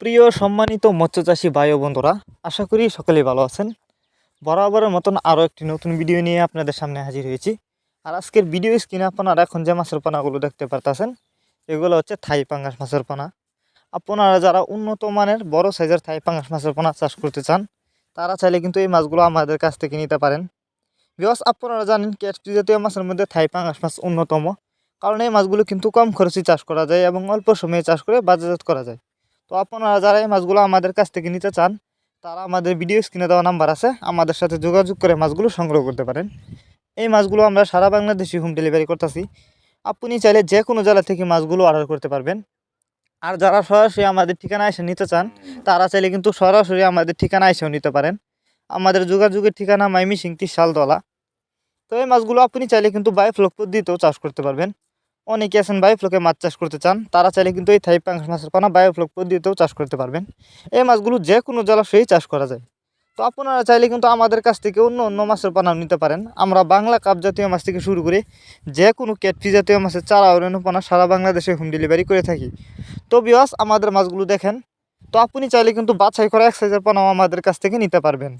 প্রিয় সম্মানিত মৎস্যচাষী ভাই বন্ধুরা, আশা করি সকলেই ভালো আছেন। বরাবরের মতন আরও একটি নতুন ভিডিও নিয়ে আপনাদের সামনে হাজির হয়েছি। আর আজকের ভিডিও স্ক্রিনে আপনারা এখন যে মাছের পোনাগুলো দেখতে পারতেছেন, এগুলো হচ্ছে থাই পাঙ্গাস মাছের পানা। আপনারা যারা উন্নত মানের বড় সাইজের থাই পাঙ্গাস মাছের পোনা চাষ করতে চান, তারা চাইলে কিন্তু এই মাছগুলো আমাদের কাছ থেকে নিতে পারেন। বিকজ আপনারা জানেন ক্যাটফি জাতীয় মাছের মধ্যে থাই পাঙ্গাস মাছ অন্যতম। কারণ এই মাছগুলো কিন্তু কম খরচে চাষ করা যায় এবং অল্প সময়ে চাষ করে বাজারজাত করা যায়। তো আপনারা যারা এই মাছগুলো আমাদের কাছ থেকে নিতে চান, তারা আমাদের ভিডিও স্ক্রিনে দেওয়া নাম্বার আছে। আমাদের সাথে যোগাযোগ করে মাছগুলো সংগ্রহ করতে পারেন। এই মাছগুলো আমরা সারা বাংলাদেশে হোম ডেলিভারি করতেছি। আপনি চাইলে যে কোনো জেলা থেকে মাছগুলো অর্ডার করতে পারবেন। আর যারা সরাসরি আমাদের ঠিকানা এসে নিতে চান, তারা চাইলে কিন্তু সরাসরি আমাদের ঠিকানা এসেও নিতে পারেন। আমাদের যোগাযোগের ঠিকানা মাইমি সিংটি শালদলা। তো এই মাছগুলো আপনি চাইলে কিন্তু বায়োফ্লক পদ্ধতিতেও চাষ করতে পারবেন। অনেকে আছেন বায়োফ্লকে মাছ চাষ করতে চান, তারা চাইলে কিন্তু এই থাই পাঙ্গাস মাছের পানা বায়োফ্লক পদ্ধতিতেও চাষ করতে পারবেন। এই মাছগুলো যে কোনো জলাশয়েই চাষ করা যায়। তো আপনারা চাইলে কিন্তু আমাদের কাছ থেকে অন্য অন্য মাছের পানাও নিতে পারেন। আমরা বাংলা কাপ জাতীয় মাছ থেকে শুরু করে যে কোনো ক্যাটফি জাতীয় মাছের চারা অরণ্য পানা সারা বাংলাদেশে হোম ডেলিভারি করে থাকি। তো বিয়াস আমাদের মাছগুলো দেখেন। তো আপনি চাইলে কিন্তু বাছাই করা এক সাইজের পানাও আমাদের কাছ থেকে নিতে পারবেন।